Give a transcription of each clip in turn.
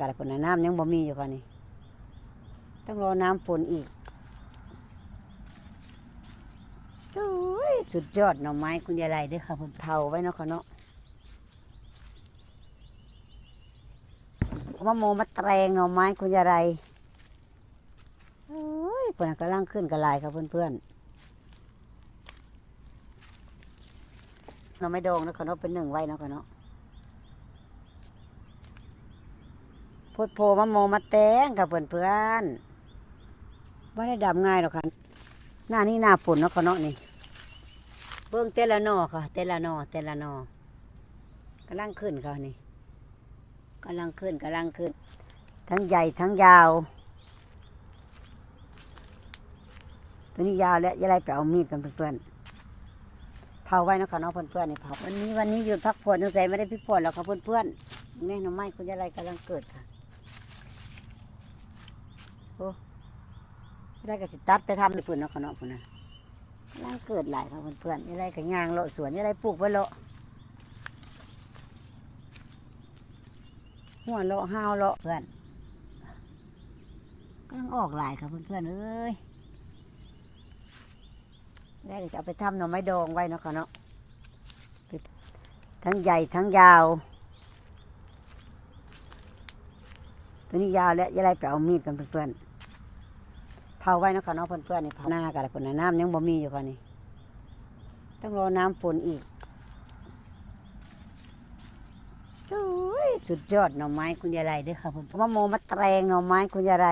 กันฝนนะน้ำยังบ่มีอยู่ค่ะนี่ต้องรอน้ำฝนอีกโอ้ยสุดยอดหน่อไม้คุณยายไรด้อค่ะเพิ่นเผาไว้เนาะค่ะเนาะมะโมมาแตรงหน่อไม้คุณยายไรโอ้ยเพิ่นนะกำลังขึ้นกระลายค่ะเพื่อนๆหน่อไม้ดองเนาะค่ะเนาะเป็นหนึ่งไว้เนาะค่ะเนาะ พุทโพมะโมมาแตงกับเพื่อนเพื่อนว่าได้ดำง่ายหรอกค่ะหน้านี้หน้าฝนเนาะค่ะเนาะนี่ เบิ้องเตละนอค่ะ เตละนอเตละนอกำลังขึ้นค่ะนี่กำลังขึ้นกำลังขึ้น ทั้งใหญ่ทั้งยาวตัวนี้ยาวแล้วยายไรไปเอามีดกันเพื่อนเผาไว้นะคะเนาะเพื่อนๆนี่เผาวันนี้วันนี้หยุดพักผ่อนสงสัยไม่ได้พักผ่อนแล้วค่ะเพื่อนๆนี่หน่อไม้คุณยายไรกำลังเกิดค่ะ ได้ก็สิตัดไปทำในปุ่นเนาะขนาะปุ่นนะกำลังเกิดหลายครับเพื่อนๆนี่ไรก็ยางเลสวนนี่ไรปลูกไว้เลหัวเลห้าวเลเพื่อนกำลังออกหลายครับเพื่อนๆเอ้ยได้จะเอาไปทำหน่อไม้ดองไว้เนาะเขาเนาะทั้งใหญ่ทั้งยาว ตัวนี้ยาวแล้วยายไรไปเอามีดกันเพื่อนๆ เผาไว้นะคะเนาะเพื่อนๆนี่เผาหน้ากันแล้วคนน่ะน้ำยังบ่มีอยู่ค่ะนี่ต้องรอน้ำฝนอีกสุดยอดหน่อไม้คุณยายไรเด้อค่ะผมมะโมมาแตรงหน่อไม้คุณยายไร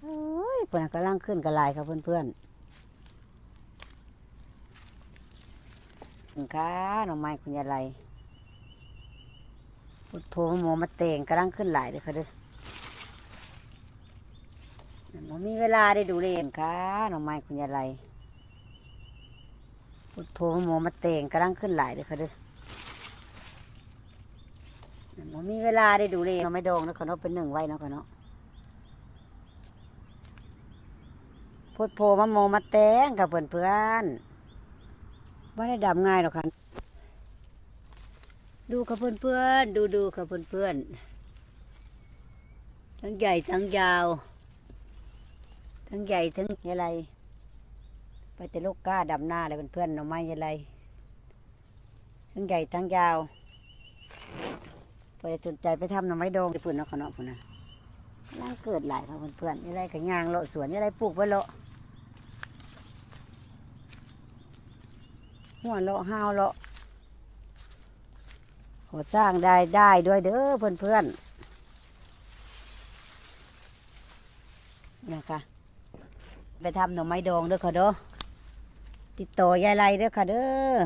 โอ้ยเพื่อนกำลังขึ้นกระลายค่ะเพื่อนๆค่ะหน่อไม้คุณยายไรพุทโธมะโมมาแตงกำลังขึ้นหลายเลยค่ะเด้อ ผ มีเวลาได้ดูเลยค่ะหน่อไม้คุณยายไรพุทโธโมมาเตงกำลังขึ้นหลายเลยค่ะเด้อผมมีเวลาได้ดูเลยหน่อไม้ดองนะขนมเป็นหนึ่งไว้เนาะขนมพุทโธมะโมมาแตงกับเพื่อนเพื่อนว่าได้ดำง่ายหรอกค่ะดูกับเพื่อนเพื่อนดูดูกับเพื่อนเพื่อนทั้งใหญ่ทั้งยาว ทั้งใหญ่ทั้งอะไรไปแต่ลูกก้าดำหน้าเลยเพื่อนๆหน่อไม้อะไรทั้งใหญ่ทั้งยาวไปสนใจไปทำหน่อไม้ดองไปปุ่นเนาะขนาดปุ่นนะน่าเกิดหลายครับเพื่อนๆอะไรกับยางเลาะสวนอะไรปลูกไว้เลาะหัวเลาะห้าวเลาะขอสร้างได้ได้ด้วยเด้อเพื่อนๆนะคะ ไปทำหน่อไม้ดองเด้อค่ะเด้อติดต่อยายไรเด้อค่ะเด้อ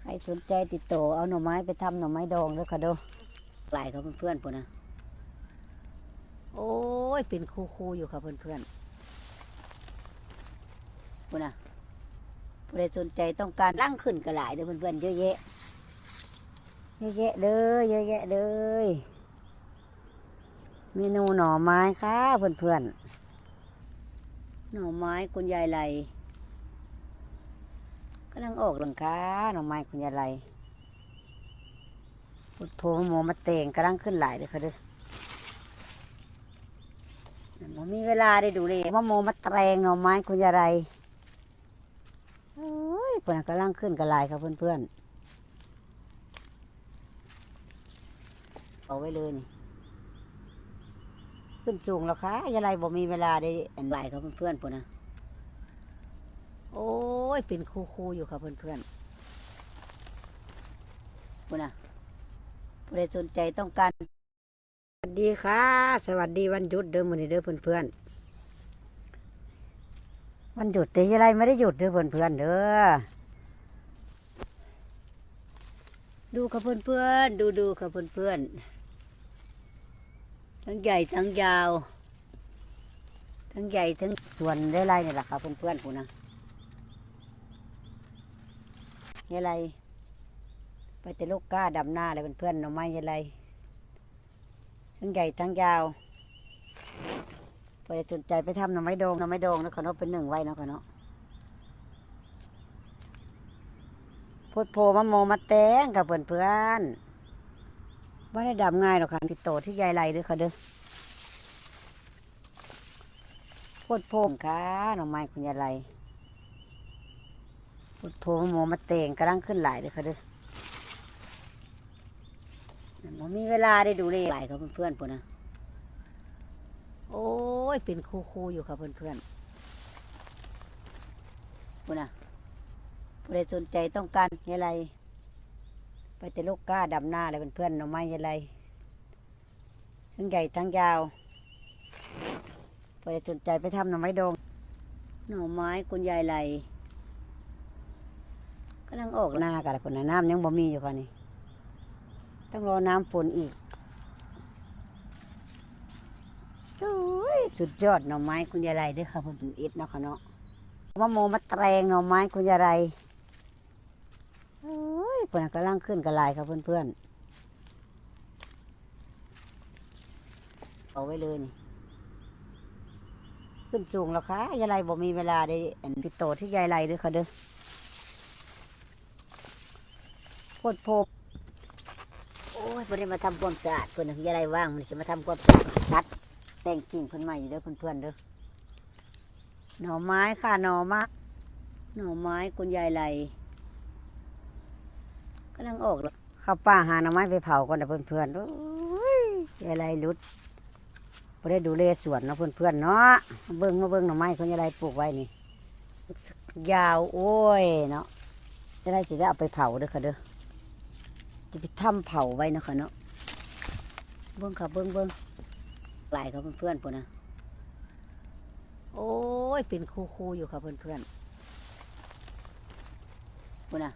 ใครสนใจติดต่อเอาหน่อไม้ไปทำหน่อไม้ดองเด้อค่ะเด้อหลายครับเพื่อนๆปุ่นนะโอ้ยเป็นคู่ๆอยู่ค่ะเพื่อนๆปุ่นนะผู้ใดสนใจต้องการร่างขึ้นก็หลายเด้อเพื่อนๆเยอะแยะเยอะแยะเลยเยอะแยะเลยเมนูหน่อไม้ค่ะเพื่อนๆ หน่อไม้คุณยายไรกำลังออกหลังคาหน่อไม้คุณยายไรพุทโธโมมาเตงกำลังขึ้นหลายเลยค่ะเด้อผมมีเวลาได้ดูเลยมะโมมาแตงหน่อไม้คุณยายไรโอ้ยเพื่อนกำลังขึ้นกระลายครับเพื่อนๆเอาไว้เลยนี่ ขึ้นสูงแล้วค่ะยายไรบ่มีเวลาได้อันไหลครับเพื่อนๆปุ่นนะโอ้ยเป็นคู่ๆอยู่ครับเพื่อนๆปุ่นนะผู้ใดสนใจต้องการ สวัสดีค่ะ สวัสดีวันหยุดเด้อมื้อนี้เด้อเพื่อนๆวันหยุดแต่ยายไรไม่ได้หยุดเด้อเพื่อนๆเด้อดูครับเพื่อนๆดูดูครับเพื่อนๆ ทั้งใหญ่ทั้งยาว ทั้งใหญ่ทั้งส่วนได้ไรนี่แหละครับเพื่อนๆผูนะยายไรไปแต่ลูกก้าดำหน้าเลยเพื่อนๆหน่อไม้ยายไรทั้งใหญ่ทั้งยาวไปสนใจไปทำหน่อไม้ดองหน่อไม้ดองนะขนมเป็นหนึ่งไว้นะขนมพุทโพมะโมมาแตงกับเพื่อนๆ ว่าได้ดำง่ายหรอกค่ะติดโตที่ยายไรเด้อค่ะเด้อโพดโพมค่ะหน่อไม้คุณยายไรโพดโพมหมูมาเตงกำลังขึ้นหลายเด้อค่ะเด้อผมมีเวลาได้ดูเลยหลายครับเพื่อนๆปุ่นนะโอ้ยเป็นคู่คู่ๆอยู่ครับเพื่อนๆปุ่นนะผู้ใดสนใจต้องการยายไร ไปแต่ลูกก้าดำหน้าเลยเพื่อนๆหน่อไม้ยายไรทั้งใหญ่ทั้งยาวไปสนใจไปทำหน่อไม้ดองหน่อไม้คุณยายไรกำลังออกหน้ากันคนน้ำยังบ่มีอยู่ค่ะนี่ต้องรอน้ำฝนอีกโอ้ยสุดยอดหน่อไม้คุณยายไรด้วยค่ะเพิ่นเป็นอิฐเนาะค่ะเนาะมะโมมาแตรงหน่อไม้คุณยายไร โอ้ยเพื่อนกำลังขึ้นกระลายครับเพื่อนๆเอาไว้เลยนี่ ขึ้นสูงแล้วค่ะยายไรบอกมีเวลาได้อันติดโตที่ยายไรด้วยค่ะเด้อโพดโพบโอ้ยเพื่อนมาทำความสะอาดเพื่อนยายไรว่างมันจะมาทำความสะอาดตัดแต่งกิ่งเพื่อนใหม่เด้อเพื่อนๆเด้อหน่อไม้ค่ะหน่อไม้หน่อไม้คุณยายไร กำลังออกแล้วเข้าป่าหาหน่อไม้ไปเผาก่อนนะเพื่อนๆโอ้ยอะไรรุดไ่ได้ดูเลสวนเนาะเพื่อนๆเนาะเบิ้งมาเบิ้งหน่อไม้คนอะไรปลูกไว้นี่ ยาวโอ้ยเนาะจะได้จะได้เอาไปเผาเด้อค่ะเด้อจะไปทำเผาไว้นะค่ะเนาะเบิ้งค่ะเบิ้งเบิ้งหลายครับเพื่อนๆปุ่นนะโอ้ยเป็นคู่ๆอยู่ค่ะเพื่อนๆปุ่นนะ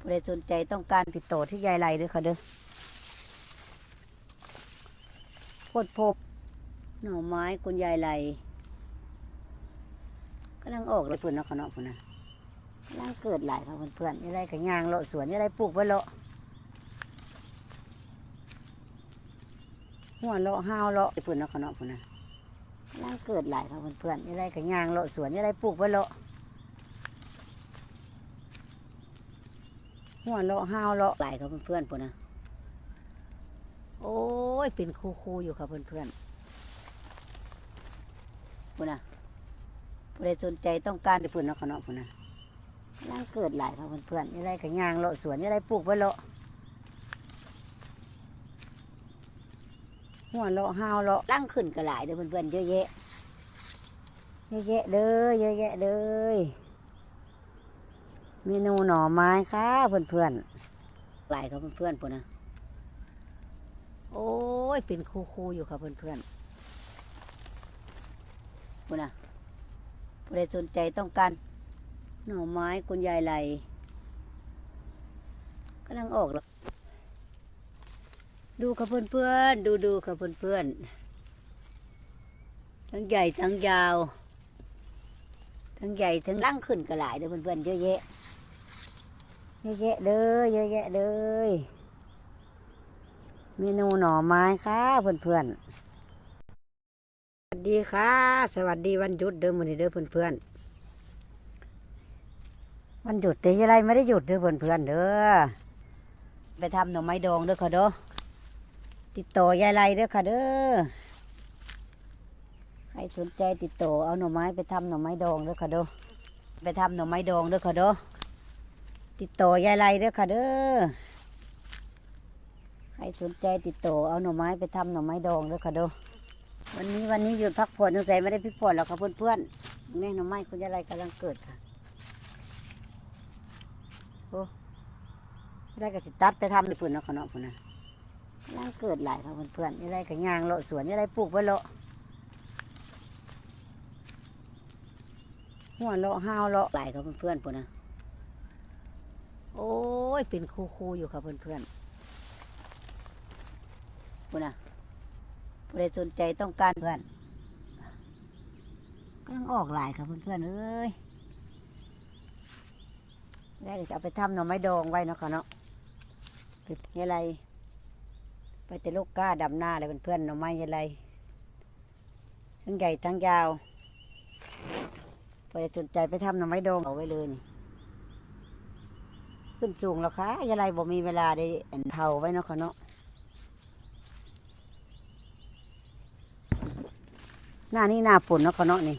ผู้ใดสนใจต้องการติดต่อที่ยายไรเด้วยค่ะเด้อโพดพบ หน่อไม้คุณยายไรกำลังออกเลยเพื่อนเนาะขนาะเพื่อนนะกำลังเกิดหลายครับเพื่อนๆยายไรกับยางเลาะสวนยายไรปลูกไว้เลาะหัวเลาะห้าวเลาะเพื่อนเนาะขนาะเพื่อนนะกำลังเกิดหลายครับเพื่อนๆยายไรกับยางเลาะสวนยายไรปลูกไว้เลาะ หัวเลาะห้าวเลาะหลครับเพื่อนๆปุ่นนะโอ้ยเป็นคู่คู่ๆอยู่ครับเพื่อนๆปุ่นนะผู้ใดสนใจต้องการจะปุ่นเนะขะเนาะปุ่นนะร่างเกิดหลายครับเพื่อนๆนี่ไรกับยางเลาะสวนนี่ไรปลูกไว้เลาะหัวเลาะห้าวเลาะร่างขึ้นก็หลายเด้อเพื่อนๆเยอะแยะเยอะแยะเลยเยอะแยะเลย เมนูหน่อไม้ค่ะเพื่อนๆหลายครับเพื่อนๆปุ่นนะโอ้ยเป็นคู่คู่ๆอยู่ครับเพื่อนๆปุ่นนะผู้ใดสนใจต้องการหน่อไม้คุณยายไรกำลังออกแล้วดูครับเพื่อนๆดูดูครับเพื่อนๆทั้งใหญ่ทั้งยาว ทั้งใหญ่ทั้งล่างขึ้นก็หลายเด้อเพื่อนๆเยอะแยะ เยอะแยะเลยเยอะแยะเลย เมนูหน่อไม้ค่ะเพื่อนๆสวัสดีค่ะ สวัสดีวันหยุดเด้อมื้อนี้เด้อเพื่อนๆวันหยุดแต่ยังไรไม่ได้หยุดเด้อเพื่อนๆเด้อไปทำหน่อไม้ดองเด้อค่ะเด้อติดต่อยายไรเด้อค่ะเด้อใครสนใจติดต่อเอาหน่อไม้ไปทำหน่อไม้ดองเด้อค่ะเด้อไปทำหน่อไม้ดองเด้อค่ะเด้อ ติดต่อยายไรเด้อค่ะเด้อใครสนใจติดต่อเอาหน่อไม้ไปทำหน่อไม้ดองเด้อค่ะเด้อวันนี้วันนี้หยุดพักผ่อนสงสัยไม่ได้พักผ่อนหรอกค่ะเพื่อนๆนี่หน่อไม้คุณยายไรกำลังเกิดค่ะโอ้ได้ก็สิตัดไปทำในพื้นเนาะค่ะเนาะพุ่นนะกำลังเกิดหลายค่ะเพื่อนๆยายไรกับยางเลาะสวนยายไรปลูกไว้เลาะหัวเลาะห้าวเลาะหลายค่ะเพื่อนๆพุ่นนะ โอ้ย เป็นคูคูอยู่ครับเพื่อนๆปุ่นนะผู้ใดสนใจต้องการเพื่อนกำลังออกหลายครับเพื่อนๆเอ้ยได้จะเอาไปทำหน่อไม้ดองไว้เนาะค่ะเนาะเป็นยังไงไปแต่ลูกก้าดำหน้าเลยเพื่อนๆหน่อไม้ยังไงทั้งใหญ่ทั้งยาวผู้ใดสนใจไปทำหน่อไม้ดองเอาไว้เลยนี่ ขึ้นสูงแล้วค่ะยายไรบ่มีเวลาได้เท่าไว้เนาะคะเนาะหน้านี่หน้าฝนเนาะคะเนาะนี่